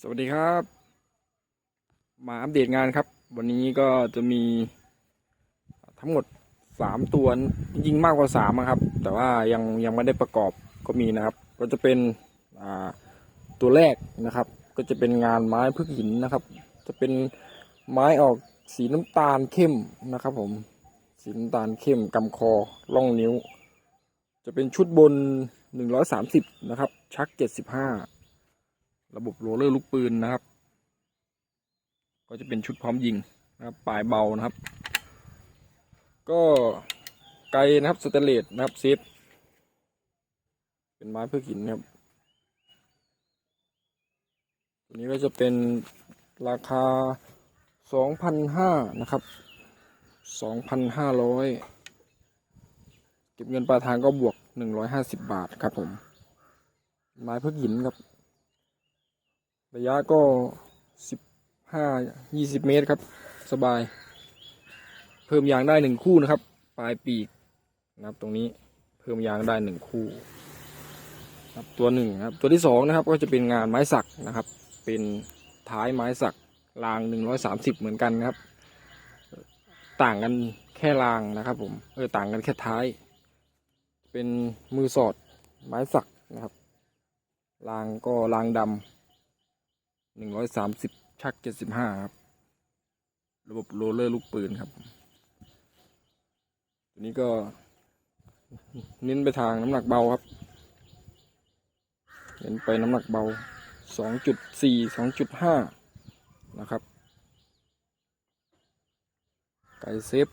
สวัสดีครับ มาอัปเดตงานครับ วันนี้ก็จะมีทั้งหมดสามตัวจริงมากกว่าสามครับ แต่ว่ายังยังไม่ได้ประกอบก็มีนะครับ ก็จะเป็นตัวแรกนะครับ ก็จะเป็นงานไม้พึกหินนะครับ จะเป็นไม้ออกสีน้ำตาลเข้มนะครับ ผมสีน้ำตาลเข้มกำคอล่องนิ้ว จะเป็นชุดบนหนึ่งร้อยสามสิบนะครับ ชักเจ็ดสิบห้า ระบบโรลเลอร์ลูกปืนนะครับ ก็จะเป็นชุดพร้อมยิงนะครับปลายเบานะครับ ก็ไกลนะครับสเตเลสนะครับเซฟเป็นไม้เพื่อหินนะครับตัวนี้ก็จะเป็นราคาสองพันห้านะครับสองพันห้าร้อยเก็บเงินปลายทางก็บวกหนึ่งร้อยห้าสิบบาทครับผม ไม้เพื่อหินครับ ระยะก็สิบห้ายี่สิบเมตรครับ สบาย เพิ่มยางได้หนึ่งคู่นะครับ ปลายปีกนะครับ ตรงนี้เพิ่มยางได้หนึ่งคู่ครับตัวหนึ่งครับ ตัวที่สองนะครับ ก็จะเป็นงานไม้สักนะครับ เป็นท้ายไม้สักรางหนึ่งร้อยสามสิบเหมือนกันครับ ต่างกันแค่รางนะครับผมเออต่างกันแค่ท้าย เป็นมือสอดไม้สักนะครับรางก็รางดำ หนึ่งร้อยสามสิบชักเจ็ดสิบห้าครับ ระบบโรลเลอร์ลูกปืนครับ ตัวนี้ก็เน้นไปทางน้ำหนักเบาครับ เน้นไปน้ำหนักเบาสองจุดสี่สองจุดห้านะครับ ไก่เซฟ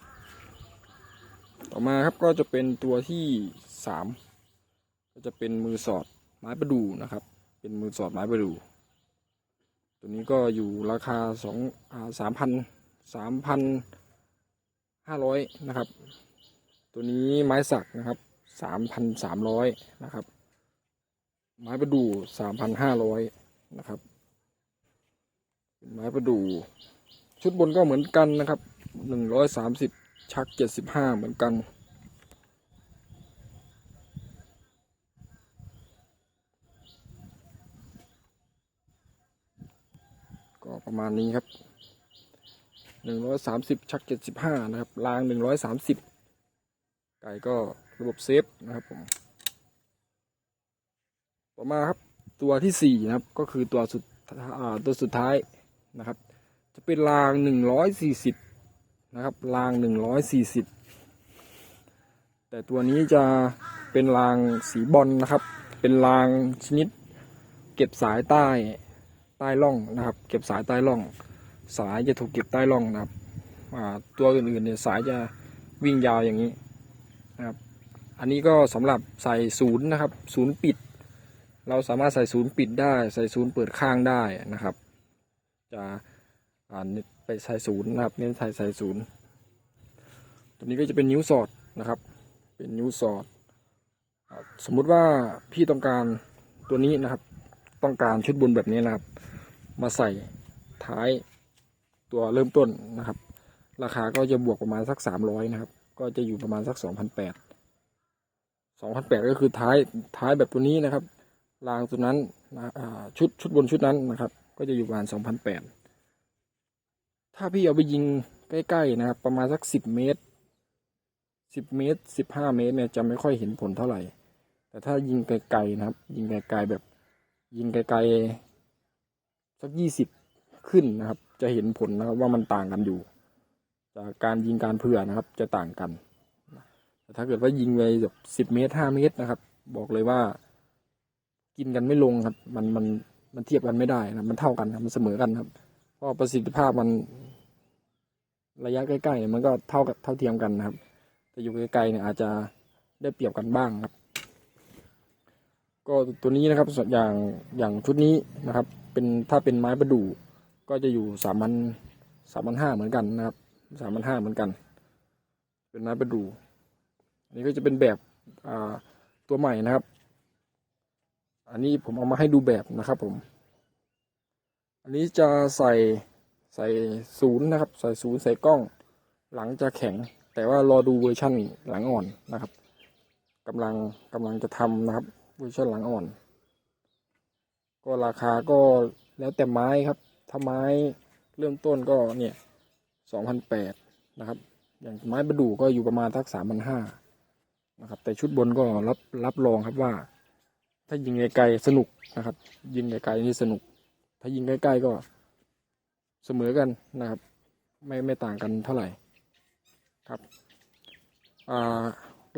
ต่อมาครับก็จะเป็นตัวที่สามก็จะเป็นมือสอดไม้ประดูนะครับ เป็นมือสอดไม้ประดู ตัวนี้ก็อยู่ราคาสองสามพันสามพันห้าร้อยนะครับ ตัวนี้ไม้สักนะครับสามพันสามร้อยนะครับ ไม้ประดู่สามพันห้าร้อยนะครับเป็นไม้ประดู่ชุดบนก็เหมือนกันนะครับหนึ่งร้อยสามสิบชักเจ็ดสิบห้าเหมือนกัน ก็ประมาณนี้ครับหนึ่งร้อยสามสิบชักเจ็ดสิบห้านะครับรางหนึ่งร้อยสามสิบไก่ก็ระบบเซฟนะครับผมต่อมาครับตัวที่สี่นะครับก็คือตัวสุดตัวสุดท้ายนะครับ จะเป็นรางหนึ่งร้อยสี่สิบนะครับรางหนึ่งร้อยสี่สิบแต่ตัวนี้จะเป็นรางสีบอลนะครับ เป็นรางชนิดเก็บสายใต้ ต้ร่องนะครับ เก็บสายใต้ร่อง สายจะถูกเก็บใต้ร่องนะครับตัวอื่นๆเนี่ยสายจะวิ่งยาวอย่างนี้นะครับ อันนี้ก็สำหรับใส่ศูนย์นะครับศูนย์ปิด เราสามารถใส่ศูนย์ปิดได้ ใส่ศูนย์เปิดข้างได้นะครับ จะไปใส่ศูนย์นะครับเน้นใส่ใส่ศูนย์ตัวนี้ก็จะเป็นนิ้วสอดนะครับ เป็นนิ้วสอด สมมุติว่าพี่ต้องการตัวนี้นะครับ ต้องการชุดบนแบบนี้นะครับ มาใส่ท้ายตัวเริ่มต้นนะครับ ราคาก็จะบวกประมาณสักสามร้อยนะครับ ก็จะอยู่ประมาณสักสองพันแปดสองพันแปดก็คือท้ายท้ายแบบตัวนี้นะครับรางตัวนั้นชุดชุดบนชุดนั้นนะครับ ก็จะอยู่ประมาณสองพันแปดถ้าพี่เอาไปยิงใกล้ๆนะครับ ประมาณสักสิบเมตรสิบเมตรสิบห้าเมตรเนี่ยจะไม่ค่อยเห็นผลเท่าไหร่ แต่ถ้ายิงไกลๆนะครับ ยิงไกลๆแบบยิงไกลๆ สักยี่สิบขึ้นนะครับ จะเห็นผลนะครับว่ามันต่างกันอยู่ จากการยิงการเผื่อนะครับ จะต่างกันแต่ถ้าเกิดว่ายิงไปแบบสิบเมตรห้าเมตรนะครับ บอกเลยว่า กินกันไม่ลงครับ มันมันมันเทียบกันไม่ได้นะมันเท่ากันครับมันเสมอกันครับ เพราะประสิทธิภาพมัน ระยะใกล้ๆเนี่ยมันก็เท่ากับเท่าเทียมกันนะครับ แต่อยู่ไกลๆเนี่ยอาจจะได้เปรียบกันบ้างครับ ก็ตัวนี้นะครับอย่างอย่างชุดนี้นะครับ เป็นถ้าเป็นไม้ประดู่ก็จะอยู่สามพันสามพันห้าเหมือนกันนะครับสามพันห้าเหมือนกัน เป็นไม้ประดู่อันนี้ก็จะเป็นแบบอ่าตัวใหม่นะครับ อันนี้ผมเอามาให้ดูแบบนะครับผม อันนี้จะใส่ใส่ศูนย์นะครับ ใส่ศูนย์ใส่กล้อง หลังจะแข็ง แต่ว่ารอดูเวอร์ชั่นหลังอ่อนนะครับกำลังกำลังจะทำนะครับ กุยช่นหลังอ่อน ก็ราคาก็แล้วแต่ไม้ครับ ถ้าไม้เริ่มต้นก็เนี่ยสองพันแปดนะครับ อย่างไม้ประดู่ก็อยู่ประมาณทักสามพันห้านะครับ แต่ชุดบนก็รับรับรองครับว่า ถ้ายิงไกลๆสนุกนะครับ ยิงไกลๆนี่สนุก ถ้ายิงใกล้ๆก็เสมอกันนะครับ ไม่ไม่ต่างกันเท่าไหร่ครับ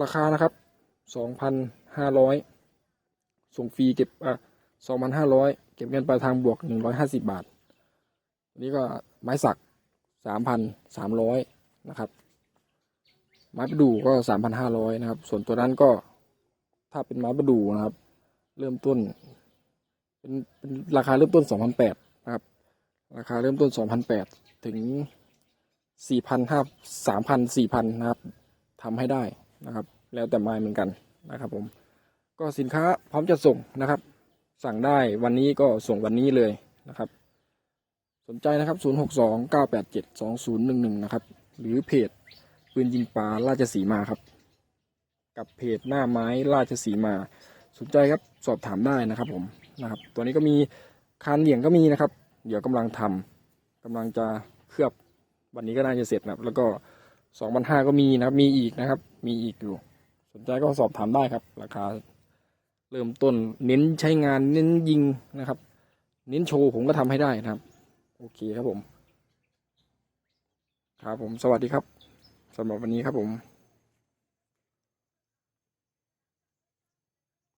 ราคานะครับสองพันห้าร้อย ส่งฟรีเก็บอะสองพันห้าร้อยเก็บเงินปลายทางบวกหนึ่งร้อยห้าสิบบาทนี้ก็ไม้สักสามพันสามร้อยนะครับ ไม้ประดู่ก็สามพันห้าร้อยนะครับ ส่วนตัวนั้นก็ถ้าเป็นไม้ประดู่นะครับ เริ่มต้น เป็นเป็นราคาเริ่มต้นสองพันแปดนะครับ ราคาเริ่มต้นสองพันแปดถึงสี่พันห้าสามพันสี่พันนะครับทำให้ได้นะครับ แล้วแต่ไม้เหมือนกันนะครับผม ก็สินค้าพร้อมจะส่งนะครับ สั่งได้วันนี้ก็ส่งวันนี้เลยนะครับ สนใจนะครับ 0 6 2 9 8 7 2 0 1 1 นะครับ หรือเพจปืนยิงปลาราชสีมาครับ กับเพจหน้าไม้ราชสีมา สนใจครับสอบถามได้นะครับผมนะครับ ตัวนี้ก็มีคานเหลี่ยงก็มีนะครับ เดี๋ยวกำลังทำกำลังจะเคลือบวันนี้ก็น่าจะเสร็จนะครับ แล้วก็สองพันห้าก็มีนะครับ มีอีกนะครับ มีอีกอยู่ สนใจก็สอบถามได้ครับ ราคา เริ่มต้นเน้นใช้งานเน้นยิงนะครับ เน้นโชว์ผมก็ทำให้ได้นะครับ โอเคครับผม ครับผมสวัสดีครับสำหรับวันนี้ครับผม